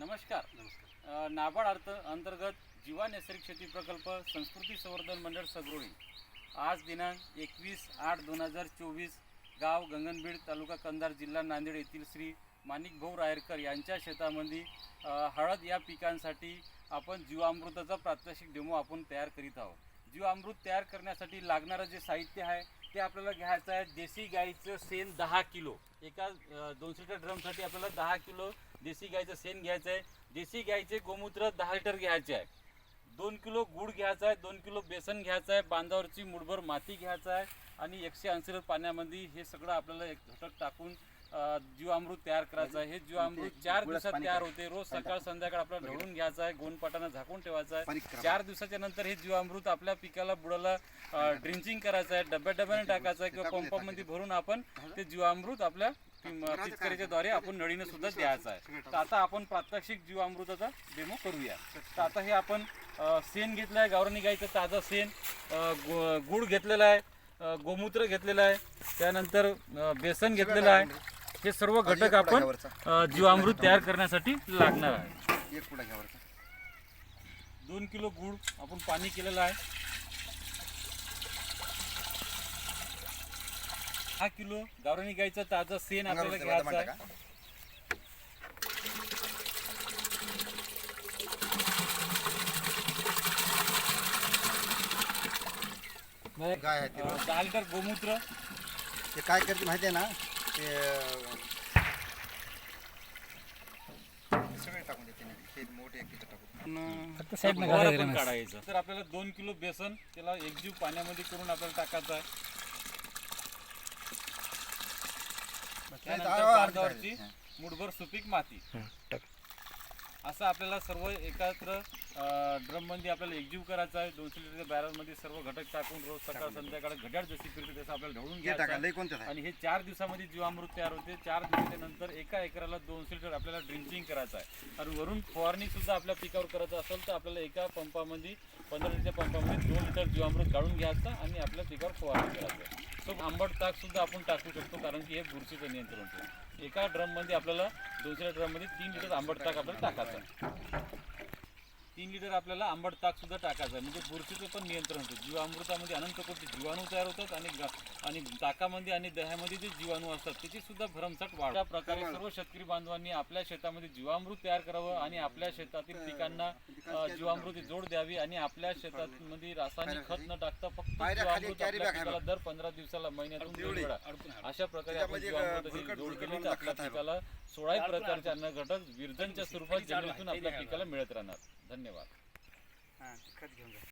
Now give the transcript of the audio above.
नमस्कार. नमस्कार. नाबार्ड अर्थ अंतर्गत जीवा नैसर्गिक शेती प्रकल्प संस्कृती संवर्धन मंडळ सगरोळी. आज दिनांक एकवीस आठ दोन हजार चोवीस गाव गंगनबीड तालुका कंधार जिल्हा नांदेड येथील श्री माणिक भाऊ रायरकर यांच्या शेतामध्ये हळद या पिकांसाठी आपण जीवामृताचा प्रात्यक्षिक डेमो आपण तयार करीत आहोत. जीवामृत तयार करण्यासाठी लागणारं जे साहित्य आहे ते आपल्याला घ्यायचं आहे देशी गाईचं शेण दहा किलो. एका दोनशे लिटर ड्रमसाठी आपल्याला दहा किलो देशी गाईचं शेण घ्यायचं आहे देशी गाईचे गोमूत्र दहा लिटर घ्यायचे आहे. दोन किलो गुळ घ्यायचा आहे दोन किलो बेसन घ्यायचं आहे बांधावरची मुठभर माती घ्यायचं आहे आणि एकशे ऐंशी पाण्यामध्ये हे सगळं आपल्याला एक घटक टाकून जीवामृत तयार करायचं आहे. हे जीवामृत चार दिवसात तयार होते. रोज सकाळ संध्याकाळ आपल्याला ढवळून घ्यायचं आहे. गोनपाटानं झाकून ठेवायचं आहे. चार दिवसाच्या नंतर हे जीवामृत आपल्या पिकाला बुडाला ड्रिंचिंग करायचं आहे. डब्या डब्याने टाकायचं आहे किंवा पंपामध्ये भरून आपण ते जीवामृत आपल्या द्वारे आपण नळीने सुद्धा द्यायचं आहे. तर आता आपण प्रात्यक्षिक जीवामृताचा डेमो करूया. तर आता हे आपण शेण घेतलं आहे गावरानी गाईचं ताजं गु- गुळ घेतलेला आहे गोमूत्र घेतलेलं आहे त्यानंतर बेसन घेतलेलं आहे. हे सर्व घटक आपण जीवामृत तयार करण्यासाठी लागणार आहे. एक पुढा घ्यावरचा. दोन किलो गुळ आपण पाणी केलेलं आहे. हा किलो गावरानी गाईचं ताजं शेण आपल्याला घ्यायचं आहे गाय आहे ती? अ, दहा लिटर गोमूत्र. ते काय करते माहिती आहे ना? ते अं, सगळे टाकून देते ना. ते मोठे एक तिथं टाकून फक्त साईडनं फवारा घालायचं पण गरज काढायचं. तर आपल्याला दोन किलो बेसन त्याला एकजीव पाण्यामध्ये करून आपल्याला टाकायचं आहे. त्यानंतर बांधावरची. मुठभर सुपीक माती. टाक. असं आपल्याला सर्व एकत्र ड्रममध्ये आपल्याला एकजीव करायचं आहे. दोनशे लिटर बॅरलमध्ये सर्व घटक टाकून रोज सकाळ संध्याकाळ घड्याळ जशी फिरते तसं आपल्याला ढवळून घ्यायचं आणि हे चार दिवसामध्ये जीवामृत तयार होते. चार दिवसाच्या नंतर एका एकराला दोनशे लिटर आपल्याला ड्रिंचिंग करायचं आहे. आणि वरून फवारणी सुद्धा आपल्या पिकावर करायचं असेल तर आपल्याला एका पंपामध्ये पंधरा लिटर पंपामध्ये दोन लिटर जीवामृत काढून घ्यायचं आणि आपल्या पिकावर फवारणी करायचं तो आंबट ताक सुद्धा आपण टाकू शकतो कारण की हे बुरशीचं नियंत्रण होतं. एका ड्रममध्ये आपल्याला दोनशे ड्रममध्ये तीन लिटर आंबट ताक आपल्याला टाकायचं तीन लिटर आपल्याला आंबट ताक सुद्धा टाकायचं आहे. म्हणजे बुरशीचं पण नियंत्रण होतं. जीवामृतामध्ये अनंत कोटी जीवाणू तयार होतात आणि आणि ताकामध्ये आणि दह्यामध्ये जे जीवाणू असतात त्याची सुद्धा भरमसाठ वाढ अशा प्रकारे सर्व शेतकरी बांधवांनी आपल्या शेतामध्ये जीवामृत तयार करावं आणि आपल्या शेतातील पिकांना जीवामृती जोड द्यावी आणि आपल्या शेतामध्ये रासायनिक खत न टाकता फक्त जीवामृत आपल्या पिकाला दर पंधरा दिवसाला महिन्यातून दोन वेळा. अशा प्रकारे आपण जीवामृताची जोड केली. तर आपल्या. पिकाला सोळाही प्रकारचे अन्न घटक विरजनच्या स्वरूपात जमिनीतून आपल्या पिकाला मिळत राहणार. धन्यवाद. हां खत घेऊन जा.